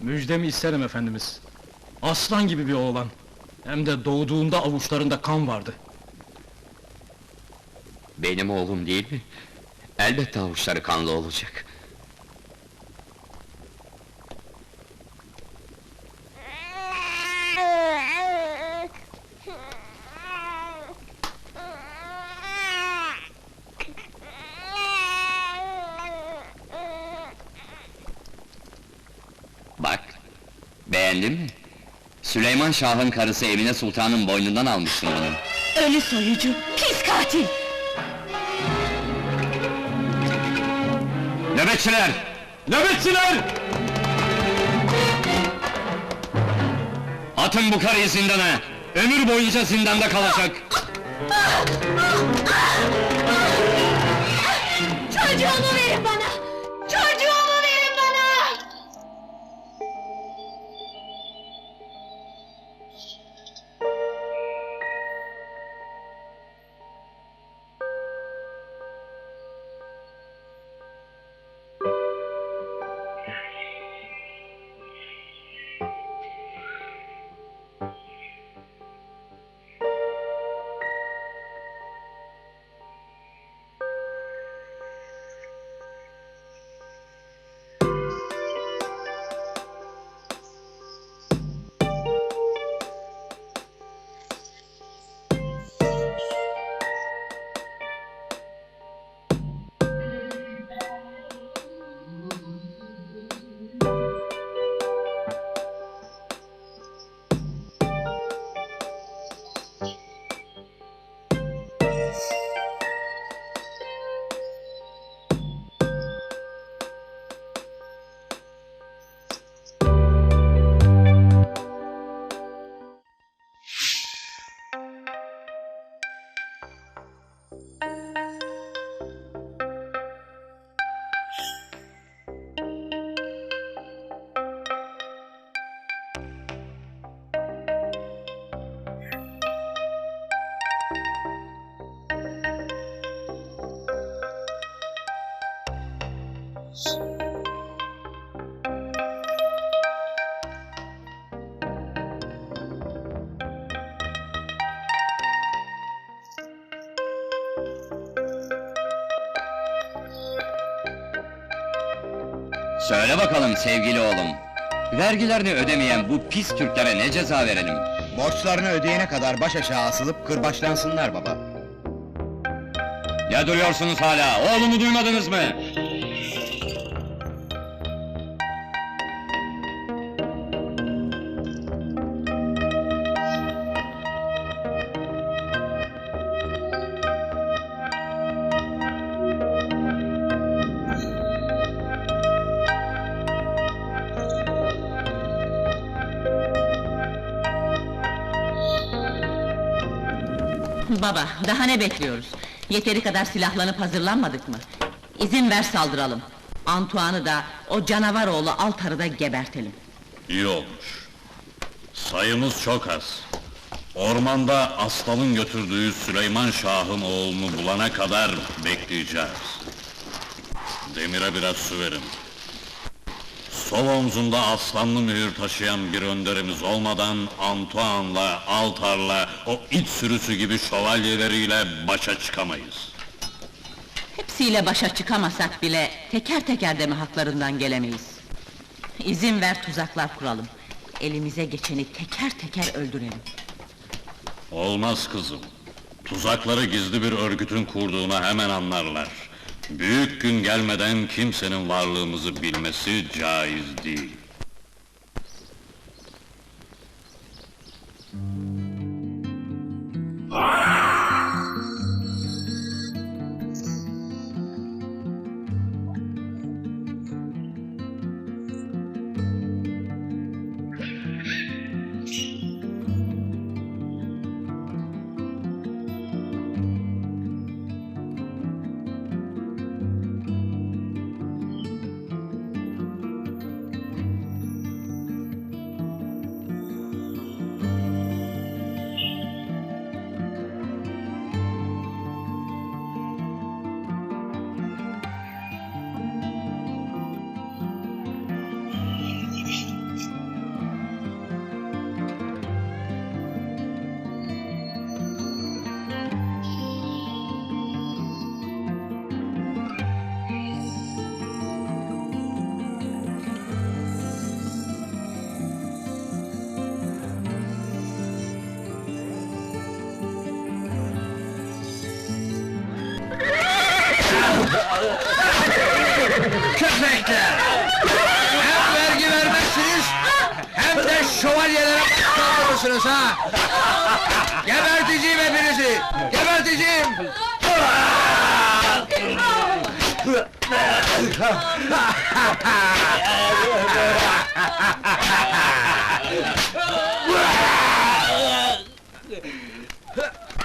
Müjdemi isterim efendimiz. Aslan gibi bir oğlan. Hem de doğduğunda avuçlarında kan vardı. Benim oğlum değil mi? Elbette avuçları kanlı olacak. Beğendin mi? Süleyman Şah'ın karısı Emine Sultan'ın boynundan almışsın onu. Ölü soyucu, pis katil! Nöbetçiler! Nöbetçiler! Atın bu karıyı zindana! Ömür boyunca zindanda kalacak! Çocuğumu Söyle bakalım sevgili oğlum. Vergilerini ödemeyen bu pis Türklere ne ceza verelim? Borçlarını ödeyene kadar baş aşağı asılıp kırbaçlansınlar baba. Ne duruyorsunuz hala? Oğlumu duymadınız mı? Baba, daha ne bekliyoruz? Yeteri kadar silahlanıp hazırlanmadık mı? İzin ver saldıralım. Antoine'ı da, o canavar oğlu Altar'ı da gebertelim. İyi olmuş. Sayımız çok az. Ormanda aslanın götürdüğü Süleyman Şah'ın oğlunu bulana kadar bekleyeceğiz. Demire biraz su verin. Sol omzunda aslanlı mühür taşıyan bir önderimiz olmadan Antoine'la, Altar'la, o it sürüsü gibi şövalyeleriyle başa çıkamayız. Hepsiyle başa çıkamasak bile, teker teker de mi haklarından gelemeyiz? İzin ver tuzaklar kuralım. Elimize geçeni teker teker öldürelim. Olmaz kızım. Tuzakları gizli bir örgütün kurduğuna hemen anlarlar. Büyük gün gelmeden kimsenin varlığımızı bilmesi caiz değil. Musunuz ha? Geberteceğim hepinizi! Geberteceğim!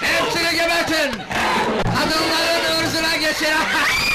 Hepsini gebertin! Kadınların ırzına geçin!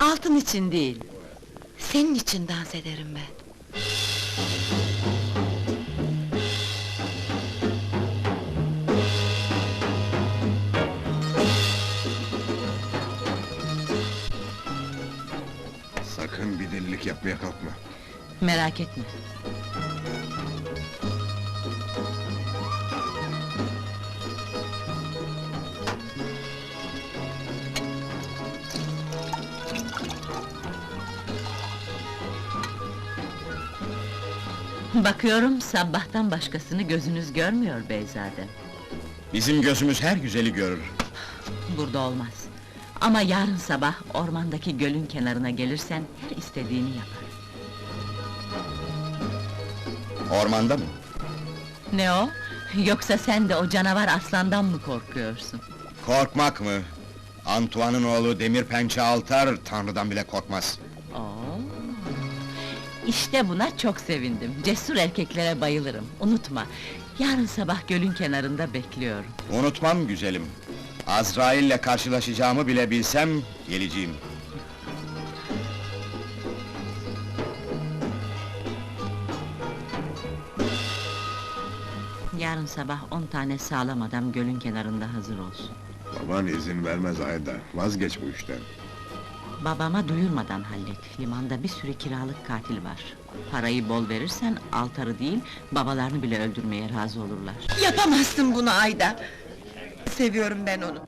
Altın için değil, senin için dans ederim ben. Sakın bir delilik yapmaya kalkma. Merak etme. Bakıyorum sabahtan başkasını gözünüz görmüyor beyzadem. Bizim gözümüz her güzeli görür. Burada olmaz. Ama yarın sabah ormandaki gölün kenarına gelirsen her istediğini yapar. Ormanda mı? Ne o? Yoksa sen de o canavar aslandan mı korkuyorsun? Korkmak mı? Antoine'ın oğlu Demir Pençe Altar, Tanrı'dan bile korkmaz. İşte buna çok sevindim. Cesur erkeklere bayılırım. Unutma. Yarın sabah gölün kenarında bekliyorum. Unutmam güzelim. Azrail'le karşılaşacağımı bile bilsem, geleceğim. Yarın sabah on tane sağlam adam gölün kenarında hazır olsun. Baban izin vermez Ayda. Vazgeç bu işten. Babama duyurmadan hallet. Limanda bir sürü kiralık katil var. Parayı bol verirsen altarı değil, babalarını bile öldürmeye razı olurlar. Yapamazsın bunu Ayda! Seviyorum ben onu.